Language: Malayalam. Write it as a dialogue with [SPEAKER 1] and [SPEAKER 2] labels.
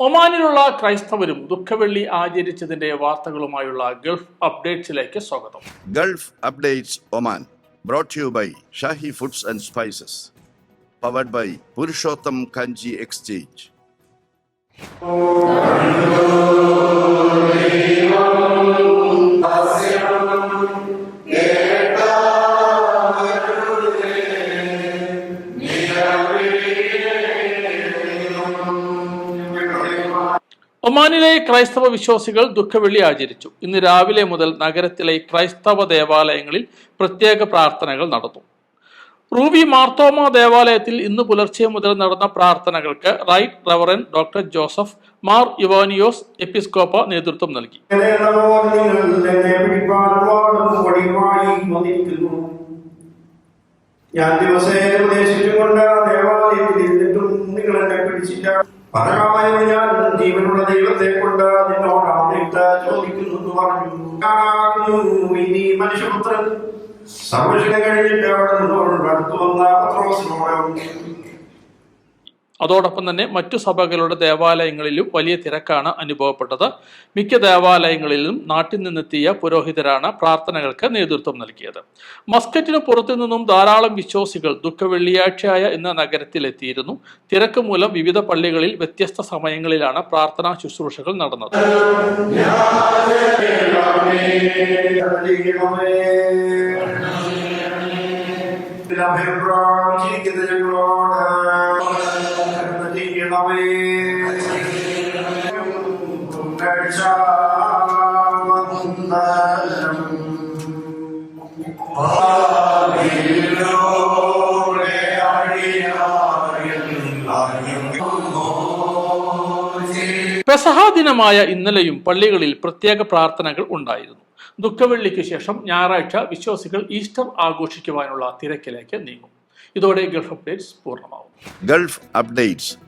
[SPEAKER 1] ഒമാനിലുള്ള ക്രൈസ്തവരും ദുഃഖവെള്ളി ആചരിച്ചതിന്റെ വാർത്തകളുമായുള്ള ഗൾഫ് അപ്ഡേറ്റ്സിലേക്ക് സ്വാഗതം.
[SPEAKER 2] Gulf updates Oman brought you by Shahi foods and spices powered by Purushottam Kanji exchange. ഓ
[SPEAKER 1] ഒമാനിലെ ക്രൈസ്തവ വിശ്വാസികൾ ദുഃഖവെള്ളി ആചരിച്ചു. ഇന്ന് രാവിലെ മുതൽ നഗരത്തിലെ ക്രൈസ്തവ ദേവാലയങ്ങളിൽ പ്രത്യേക പ്രാർത്ഥനകൾ നടന്നു. റൂബി മാർത്തോമ ദേവാലയത്തിൽ ഇന്ന് പുലർച്ചെ മുതൽ നടന്ന പ്രാർത്ഥനകൾക്ക് right reverend doctor Joseph Mar Yuvanios Episcopa നേതൃത്വം നൽകി.
[SPEAKER 3] ഞാൻ ദിവസേന ഉപദേശിച്ചുകൊണ്ട് ദേവാലയത്തിൽ എന്നെ പിടിച്ചില്ല. പരമായ ഞാൻ ജീവനുള്ള ദൈവത്തെ കൊണ്ട് നിന്നോട് അവിടുത്തെ ചോദിക്കുന്നു എന്ന് പറഞ്ഞു. ഇനി മനുഷ്യപുത്രൻ സർവശനം കഴിഞ്ഞിട്ട്
[SPEAKER 1] അതോടൊപ്പം തന്നെ മറ്റു സഭകളുടെ ദേവാലയങ്ങളിലും വലിയ തിരക്കാണ് അനുഭവപ്പെട്ടത്. മിക്ക ദേവാലയങ്ങളിലും നാട്ടിൽ നിന്നെത്തിയ പുരോഹിതരാണ് പ്രാർത്ഥനകൾക്ക് നേതൃത്വം നൽകിയത്. മസ്കറ്റിന് പുറത്തു നിന്നും ധാരാളം വിശ്വാസികൾ ദുഃഖ വെള്ളിയാഴ്ചയായ എന്ന നഗരത്തിലെത്തിയിരുന്നു. തിരക്ക് മൂലം വിവിധ പള്ളികളിൽ വ്യത്യസ്ത സമയങ്ങളിലാണ് പ്രാർത്ഥനാ ശുശ്രൂഷകൾ നടന്നത്.
[SPEAKER 3] ഞങ്ങളോട് ചെയ്യണമേ
[SPEAKER 1] പെസഹ ദിനമായ ഇന്നലെയും പള്ളികളിൽ പ്രത്യേക പ്രാർത്ഥനകൾ ഉണ്ടായിരുന്നു. ദുഃഖവെള്ളിക്ക് ശേഷം ഞായറാഴ്ച വിശ്വാസികൾ ഈസ്റ്റർ ആഘോഷിക്കുവാനുള്ള തിരക്കിലേക്ക് നീങ്ങും. ഇതോടെ ഗൾഫ് അപ്ഡേറ്റ്സ് പൂർണമാവും
[SPEAKER 2] ഗൾഫ് അപ്ഡേറ്റ്സ്